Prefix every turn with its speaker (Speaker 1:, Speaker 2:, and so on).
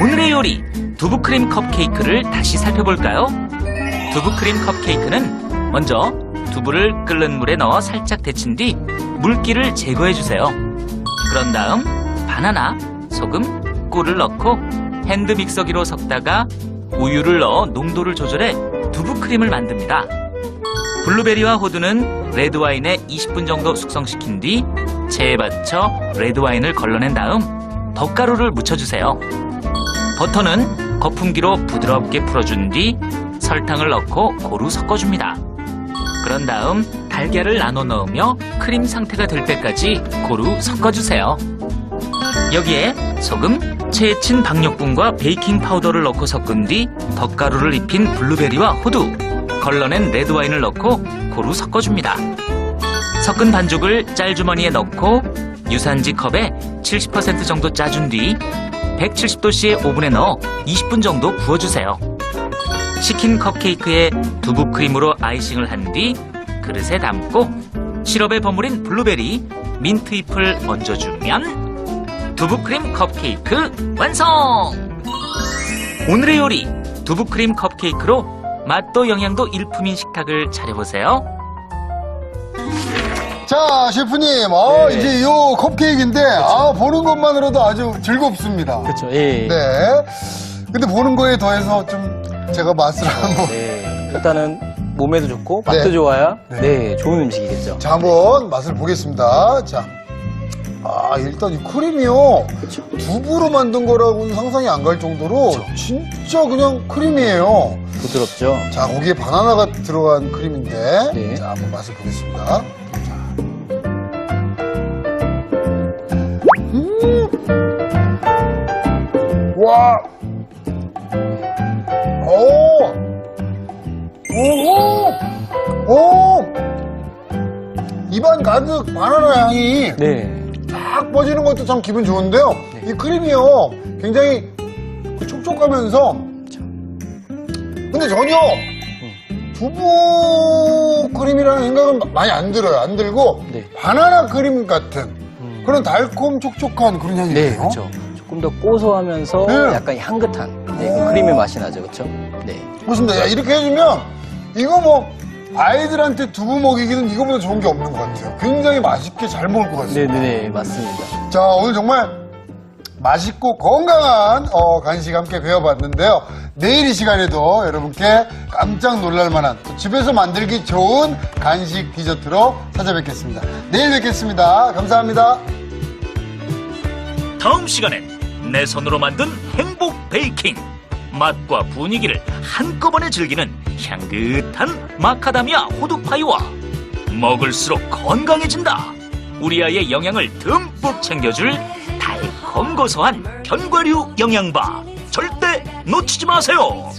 Speaker 1: 오늘의 요리 두부크림 컵케이크를 다시 살펴볼까요? 두부크림 컵케이크는 먼저 두부를 끓는 물에 넣어 살짝 데친 뒤 물기를 제거해 주세요. 그런 다음 바나나, 소금, 꿀을 넣고 핸드 믹서기로 섞다가 우유를 넣어 농도를 조절해 두부크림을 만듭니다. 블루베리와 호두는 레드와인에 20분 정도 숙성시킨 뒤 체에 받쳐 레드와인을 걸러낸 다음 덧가루를 묻혀주세요. 버터는 거품기로 부드럽게 풀어준 뒤 설탕을 넣고 고루 섞어줍니다. 그런 다음 달걀을 나눠 넣으며 크림 상태가 될 때까지 고루 섞어주세요. 여기에 소금, 채에 친 박력분과 베이킹 파우더를 넣고 섞은 뒤 덧가루를 입힌 블루베리와 호두, 걸러낸 레드와인을 넣고 고루 섞어줍니다. 섞은 반죽을 짤주머니에 넣고 유산지 컵에 70% 정도 짜준 뒤 170도씨의 오븐에 넣어 20분 정도 구워주세요. 식힌 컵케이크에 두부 크림으로 아이싱을 한 뒤 그릇에 담고 시럽에 버무린 블루베리, 민트 잎을 얹어주면 두부 크림 컵케이크 완성! 오늘의 요리 두부 크림 컵케이크로 맛도 영양도 일품인 식탁을 차려보세요.
Speaker 2: 자, 셰프님, 아,
Speaker 3: 네.
Speaker 2: 이제 요 컵케이크인데, 아, 보는 것만으로도 아주 즐겁습니다.
Speaker 3: 그렇죠. 예.
Speaker 2: 네. 근데 보는 거에 더해서 좀 제가 맛을 한번.
Speaker 3: 네. 일단은 몸에도 좋고 맛도
Speaker 2: 네.
Speaker 3: 좋아야
Speaker 2: 네.
Speaker 3: 네. 좋은 음식이겠죠.
Speaker 2: 자, 한번 맛을 보겠습니다. 자. 아, 일단 이 크림이요. 두부로 만든 거라고는 상상이 안 갈 정도로 진짜 그냥 크림이에요.
Speaker 3: 부드럽죠.
Speaker 2: 자, 거기에 바나나가 들어간 크림인데.
Speaker 3: 네.
Speaker 2: 자, 한번 맛을 보겠습니다. 음! 와! 오! 오! 오! 입안 가득 바나나 향이
Speaker 3: 네.
Speaker 2: 딱 퍼지는 것도 참 기분 좋은데요.
Speaker 3: 네.
Speaker 2: 이 크림이요. 굉장히 그 촉촉하면서. 근데 전혀 두부 크림이라는 생각은 많이 안 들어요. 안 들고
Speaker 3: 네.
Speaker 2: 바나나 크림 같은
Speaker 3: 음.
Speaker 2: 그런 달콤 촉촉한 그런 향이
Speaker 3: 네,
Speaker 2: 나요.
Speaker 3: 그렇죠. 조금 더 고소하면서
Speaker 2: 네.
Speaker 3: 약간 향긋한 네, 그 크림의 맛이 나죠, 그렇죠? 네.
Speaker 2: 좋습니다. 야, 이렇게 해주면 이거 뭐 아이들한테 두부 먹이기는 이거보다 좋은 게 없는 것 같아요. 굉장히 맛있게 잘 먹을 것
Speaker 3: 네,
Speaker 2: 같습니다.
Speaker 3: 네, 네, 맞습니다.
Speaker 2: 자, 오늘 정말 맛있고 건강한 어, 간식 함께 배워봤는데요. 내일 이 시간에도 여러분께 깜짝 놀랄 만한 또 집에서 만들기 좋은 간식 디저트로 찾아뵙겠습니다. 내일 뵙겠습니다. 감사합니다.
Speaker 1: 다음 시간엔 내 손으로 만든 행복 베이킹 맛과 분위기를 한꺼번에 즐기는 향긋한 마카다미아 호두파이와 먹을수록 건강해진다. 우리 아이의 영양을 듬뿍 챙겨줄 달콤 고소한 견과류 영양바 절대 놓치지 마세요